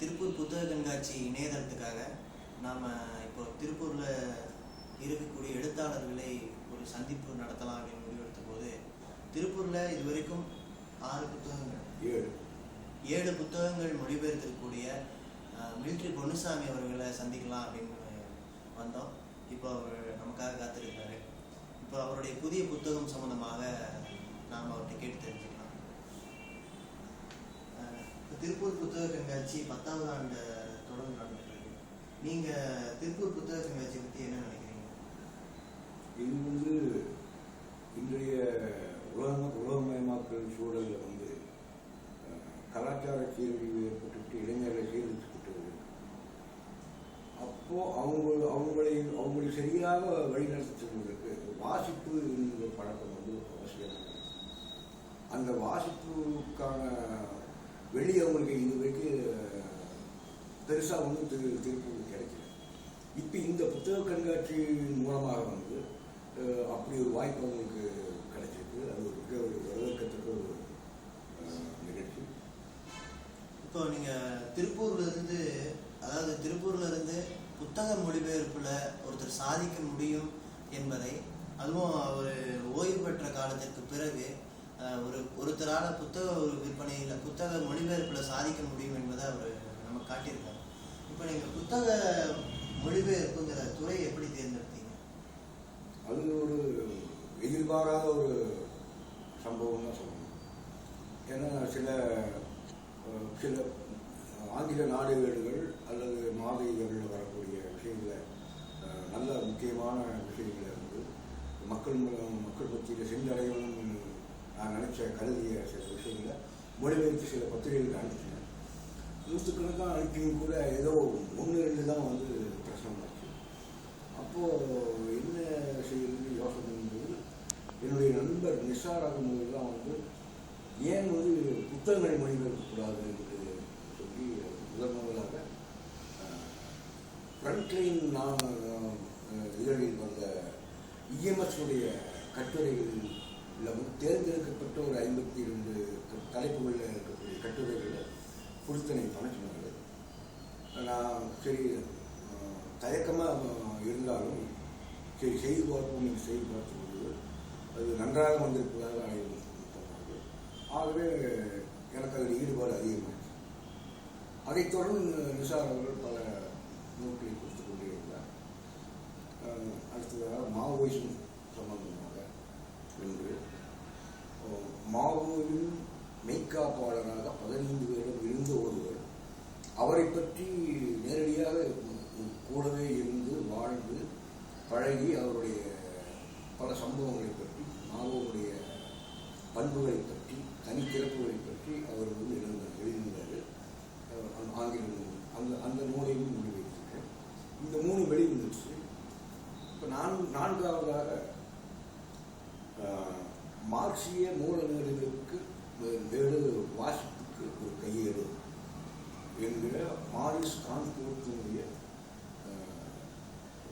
திருப்பூர் புத்தக கண்காட்சி இணையதளத்துக்காக நாம் இப்போ திருப்பூரில் இருக்கக்கூடிய எழுத்தாளர்களை ஒரு சந்திப்பு நடத்தலாம் அப்படின்னு முடிவெடுத்த போது திருப்பூரில் இதுவரைக்கும் ஆறு புத்தகங்கள் ஏழு. ஏழு புத்தகங்கள் மொழிபெயர்த்திருக்கக்கூடிய மிலிட்ரி பொன்னுசாமி அவர்களை சந்திக்கலாம் அப்படின்னு வந்தோம். இப்போ அவர் நமக்காக காத்திருக்காரு இப்போ அவருடைய புதிய புத்தகம் சம்பந்தமாக நாம் அவர்கிட்ட கேட்டு தெரிஞ்சுக்கலாம். திருப்பூர் புத்தக கண்காட்சி பத்தாவது ஆண்டு தொடர்ந்து நடந்துட்டு இருக்கு நீங்கள் திருப்பூர் புத்தக கண்காட்சி பற்றி என்ன நினைக்கிறீங்க? இது வந்து இன்றைய உலக உலகமயமாக்கல் சூழலில் வந்து கலாச்சார கேள்வி ஏற்பட்டுவிட்டு இளைஞர்களை சீரழிச்சுக்கிட்டு வருது. அப்போ அவங்க அவங்களை அவங்களை சரியாக வழிநடத்தி செல்வதற்கு வாசிப்பு என்கிற பழக்கம் வந்து அவசியமானது அந்த வாசிப்புக்கான வெளியே அவங்களுக்கு இதுவரைக்கும் பெருசாக ஒன்றும் திரு திருப்பூர் கிடைக்கல. இப்போ இந்த புத்தக கண்காட்சியின் மூலமாக வந்து அப்படி ஒரு வாய்ப்பு அவங்களுக்கு கிடைச்சிருக்கு. அது ஒரு மிக ஒரு வரவேற்கத்தக்க ஒரு நிகழ்ச்சி. இப்போ நீங்கள் திருப்பூர்ல இருந்து அதாவது திருப்பூர்ல இருந்து புத்தக மொழிபெயர்ப்புல ஒருத்தர் சாதிக்க முடியும் என்பதை அதுவும் அவர் ஓய்வு பெற்ற காலத்திற்கு பிறகு ஒரு ஒருத்தரால புத்தக ஒரு விற்பனையில் புத்தக மொழிபெயர்ப்பில் சாதிக்க முடியும் என்பதை அவர் நம்ம காட்டியிருக்காரு. இப்போ நீங்கள் புத்தக மொழிபெயர்ப்புங்கிற துறையை எப்படி தேர்ந்தெடுத்தீங்க? அது ஒரு எதிர்பாராத ஒரு சம்பவம் தான் சொல்லணும். ஏன்னா சில சில ஆங்கில நாடுகள் அல்லது மாத வரக்கூடிய விஷயங்களை நல்ல முக்கியமான விஷயங்களை வந்து மக்கள் மக்கள் மத்தியில் சென்றடையணும்னு நான் நினைச்ச கருதிய சில விஷயங்களை மொழிபெயர்த்து சில பத்திரிகைகள் அனுப்பிச்சேன் நூற்றுக்கணக்கான அனுப்பியும் கூட ஏதோ ஒன்று ரெண்டு தான் வந்து பிரச்சனை அப்போது என்ன செய்யணும்னு யோசனை பண்ணும்போது என்னுடைய நண்பர் நிஷாராகும் ஆகும்போது தான் வந்து ஏன் வந்து புத்தகங்களை மொழிபெயர்க்கக்கூடாது என்று சொல்லி முதல் முதலாக ஃப்ரண்ட்லைன் நான் இதழில் வந்த இஎம்எஸ் உடைய கட்டுரைகளில் தேர்ந்தெடுக்கப்பட்ட ஒரு ஐம்பத்தி இரண்டு தலைப்புகளில் இருக்கக்கூடிய கட்டுரைகளை புதுத்தனை பணச்சினாங்க நான் சரி தயக்கமாக இருந்தாலும் சரி செய்து பார்ப்போம் என்று செய்து பார்த்தபோது அது நன்றாக வந்திருப்பதாக ஆய்வு சொன்னார்கள் ஆகவே எனக்கு அதில் ஈடுபாடு அதிகமாகிடுச்சு அதைத் தொடர்ந்து நிசார் அவர்கள் பல நூல்களை கொடுத்து கொண்டே இருந்தார். அடுத்ததாக மாவோயிசம் அவரை பற்றி நேரடியாக கூடவே இருந்து வாழ்ந்து பழகி அவர் பல சம்பவங்களை பற்றி மாவோவுடைய பண்புகளை பற்றி தனித்திறப்புகளை பற்றி அவர் வந்து எழுந்தார் எழுதினார் ஆங்கில நூல் அந்த அந்த நூலையும் முடி வைத்திருக்கேன் இந்த மூணு வெளிவந்துச்சு இப்போ நான் நான்காவதாக ஆஹ், மார்க்சிய மூல நூல்களுக்கு வேறு வாசிப்புக்கு ஒரு கையேடு என்கிற மாரிஸ் கான்பூர்த்தினுடைய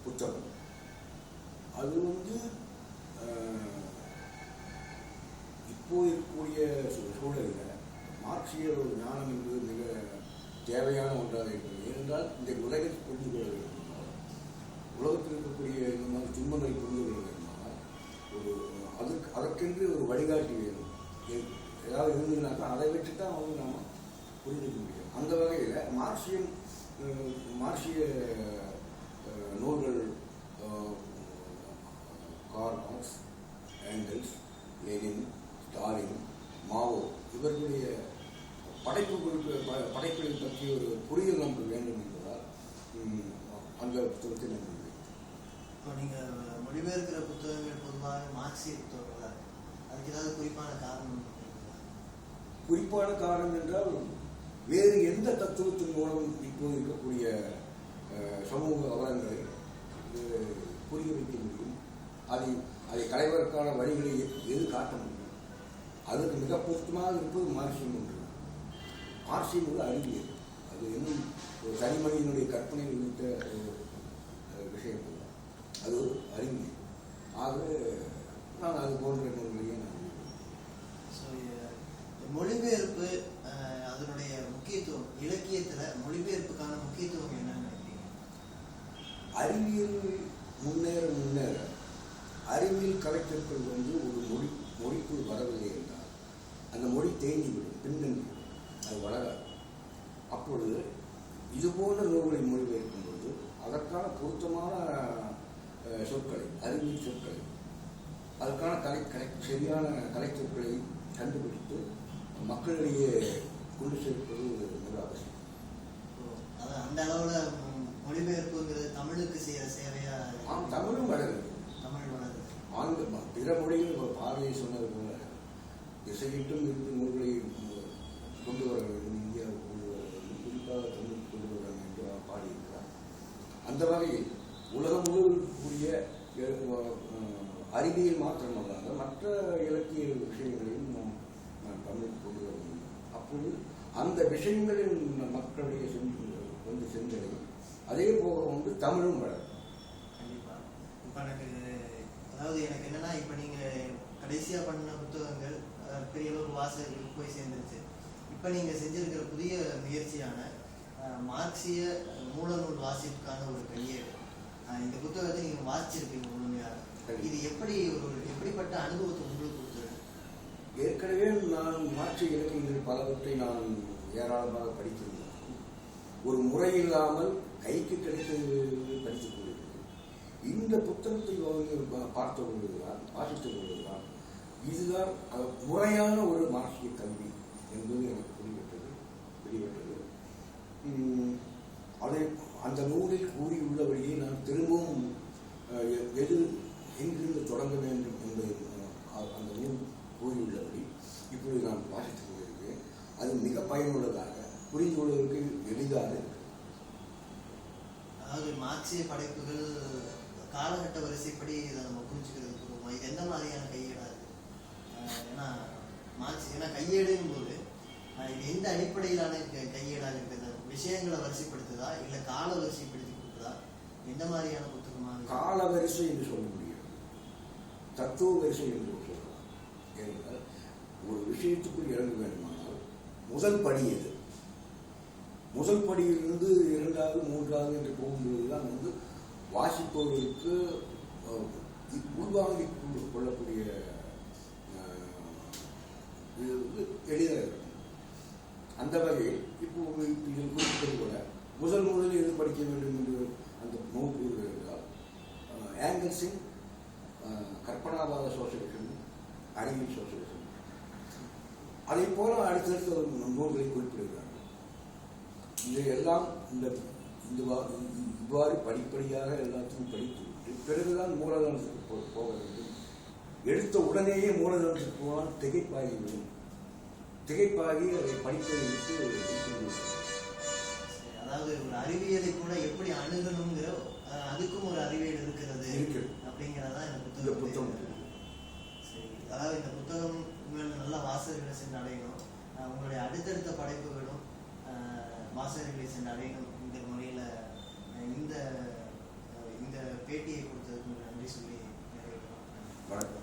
புத்தகம். அது வந்து இப்போ இருக்கக்கூடிய சூ- சூழலில் மார்க்சிய ஒரு ஞானம் என்பது மிக தேவையான ஒன்றாக இருக்கிறது. ஏனென்றால் இந்த உலகை புரிந்து கொள்ள வேண்டுமானால் உலகத்தில் இருக்கக்கூடிய இந்த மாதிரி துன்பங்களை புரிந்து கொள்ள வேண்டுமானால் ஒரு அதுக்கு அதற்கென்று ஒரு வழிகாட்டி வேணும் எ- ஏதாவது இருந்ததுனாக்கா அதை வச்சு தான் வந்து நாம் புரிஞ்சுக்க முடியும் அந்த வகையில் மார்க்சியம் அஹ், மார்க்சிய அஹ், நூல்கள் அஹ், Karl Marx Engels Lenin Stalin Mao இவர்களுடைய படைப்புகளுக்கு ப- படைப்புகளை பற்றிய ஒரு புரிதல் நமக்கு வேண்டும் என்பதால் ம், அந்த புத்தகத்தை நான் முன்வைத்தேன். இப்போ நீங்கள் மொழிபெயர்க்கிற புத்தகங்கள் பொதுவாக மார்க்சிய புத்தகங்களாக இருக்கு அதுக்கு ஏதாவது குறிப்பான காரணம் குறிப்பான காரணம் என்றால் வேறு எந்த தத்துவத்தின் மூலம் இப்போது இருக்கக்கூடிய சமூக அவலங்களை புரிய வைக்க முடியும். அதை அதை களைவதற்கான வழிகளை எது காட்ட முடியும்? அதுக்கு மிக பொருத்தமாக இருப்பது மார்க்சியம் ஒன்று. மார்க்சியம் ஒரு அறிவியல். அது இன்னும் ஒரு தனி கற்பனை உள்ளிட்ட ஒரு விஷயம். அது ஒரு அறிவியல் ஆகவே நான் அது போன்ற நூல்களையே நான். ஸோ மொழிபெயர்ப்பு அஹ், அதனுடைய முக்கிய முக்கியத்துவம் இலக்கியத்துல மொழிபெயர்ப்புக்கான முக்கியத்துவம் என்னன்னு நினைக்கிறீங்க? அறிவியல் முன்னேற முன்னேற அறிவியல் கலைஞர்கள் வந்து ஒரு மொழி மொழிக்குள் வரவில்லை என்றால் அந்த மொழி தேங்கி விடும் பின்னங்கி விடும் அது வளராது. அப்பொழுது இது போன்ற நூல்களை மொழிபெயர்க்கும் பொழுது அதற்கான பொருத்தமான சொற்களை அறிவியல் சொற்களை. அதற்கான கலை கலை சரியான கலை சொற்களை கண்டுபிடித்து மக்களிடையே கொண்டு சேர்ப்பது மிக அவசியம். இப்போ அது அந்த அளவுல மொழிபெயர்ப்புங்கிறது தமிழுக்கு செய்யற சேவையா? இருக்கு. ஆம் தமிழும் வளருது. தமிழ் வளருது. ம- பிற மொழிகள் ஒரு பார்வையை சொன்னது போல திசையிட்டும் இருந்து நூல்களை கொண்டு வர வேண்டும் இந்தியாவுக்கு கொண்டு வர வேண்டும் குறிப்பாக தமிழுக்கு கொண்டு வர வேண்டும் என்று பாடியிருக்கிறார். அந்த வகையில் உலகம் முழுவதுக்கூடிய எ- வ- அஹ், அறிவியல் மாத்திரமல்லாத மற்ற இலக்கிய விஷயங்களையும் நாம் நாம் தமிழுக்கு கொண்டு வர முடியும் அப்போது அந்த விஷயங்களில் மக்களுடைய சென்று வந்து சென்றடையும் அதே போக வந்து தமிழும் வளரும். கண்டிப்பாக இப்போ எனக்கு அதாவது எனக்கு என்னன்னா இப்ப நீங்க கடைசியா பண்ண புத்தகங்கள் பெரிய அளவு வாசகர்களுக்கு போய் சேர்ந்துருச்சு. இப்ப நீங்க செஞ்சிருக்கிற புதிய முயற்சியான மார்க்சிய மூலநூல் வாசிப்புக்கான ஒரு கையேடு. இந்த புத்தகத்தை நீங்க வாசிச்சிருப்பீங்க முழுமையாக. இது எப்படி ஒரு எப்படிப்பட்ட அனுபவத்தை உங்களுக்கு கொடுத்தது ஏற்கனவே நான் மாற்று இலக்கியங்கள் பலவற்றை நான் ஏராளமாக படித்திருந்தேன். ஒரு முறை இல்லாமல் கைக்கு கிடைத்தது படித்துக் கொண்டிருக்கிறேன். இந்த புத்தகத்தை பார்த்த பொழுதுதான் வாசித்த பொழுதுதான் இதுதான் முறையான ஒரு மார்க்சிய கல்வி என்பது எனக்கு புரிவிட்டது வெளிப்பட்டது. அதை அந்த நூலில் கூறியுள்ளபடியே நான் திரும்பவும் அஹ், எது எங்கிருந்து தொடங்க வேண்டும் என்பதை அந்த நூல் கூறியுள்ளபடி இப்பொழுது நான் வாசித்துக் கொண்டிருக்கிறேன். அது மிக பயனுள்ளதாக புரிந்து கொள்வதற்கு எளிதாக. அதாவது மார்க்சிய படைப்புகள் காலகட்ட வரிசைப்படி இதை நம்ம புரிஞ்சுக்கிறதுக்கு இது எந்த மாதிரியான கையேடா ஏன்னா மார்க்ஸ் ஏன்னா கையேடுங்கும் போது இது எந்த அடிப்படையிலான கையேடாக இருக்குது? விஷயங்களை வரிசைப்படுத்துதா? இல்ல கால வரிசைப்படுத்தி கொடுக்குதா? எந்த மாதிரியான புத்தகமா கால வரிசை என்று சொல்ல முடியும் தத்துவ வரிசை என்று சொல்லலாம் ஏனென்றால் ஒரு விஷயத்துக்குள் இறங்க வேண்டுமானால் முதல் படி எது? முதல் படியிலிருந்து இரண்டாவது மூன்றாவது என்று போகும்போதுதான் வந்து வாசிப்பவர்களுக்கு உள்வாங்கிக் கொள்ளக்கூடிய இது வந்து எளிதாக இருக்கும். அந்த வகையில் இப்போ நீங்கள் குறிப்பிட்டது போல முதல் முதலில் எது படிக்க வேண்டும் என்று அந்த நூல் கூறுகிறது என்றால் அஹ், ஆங்கல்ஸின் கற்பனாவாத சோசியலிசம் அறிவியல் சோசியலிசம் அதை போல அடுத்தடுத்த நூல்களை குறிப்பிடுகிறார்கள் இதையெல்லாம் இந்த இந்த இவ்வாறு படிப்படியாக எல்லாத்தையும் படித்து விட்டு பிறகுதான் மூலதனத்துக்கு போக வேண்டும். எடுத்த உடனேயே மூலதனத்துக்கு போனால் திகைப்பாகிவிடும் திகைப்பாகி அதை படிப்பதை விட்டு அதாவது ஒரு அறிவியலை கூட எப்படி அணுகணுங்கிற அதுக்கும் ஒரு அறிவியல் இருக்கிறது இருக்கிறது. அப்படிங்கிறதா இந்த புத்தகம். புத்தகம் சரி அதாவது இந்த புத்தகம் உங்கள் நல்ல வாசகர்களை சென்று அடையணும். உங்களுடைய அடுத்தடுத்த படைப்புகளும் வாசகர்களை சென்று அடையணும் இந்த முறையில் இந்த இந்த பேட்டியை கொடுத்ததுக்கு நன்றி சொல்லி நிறைவேற்றலாம் வணக்கம்.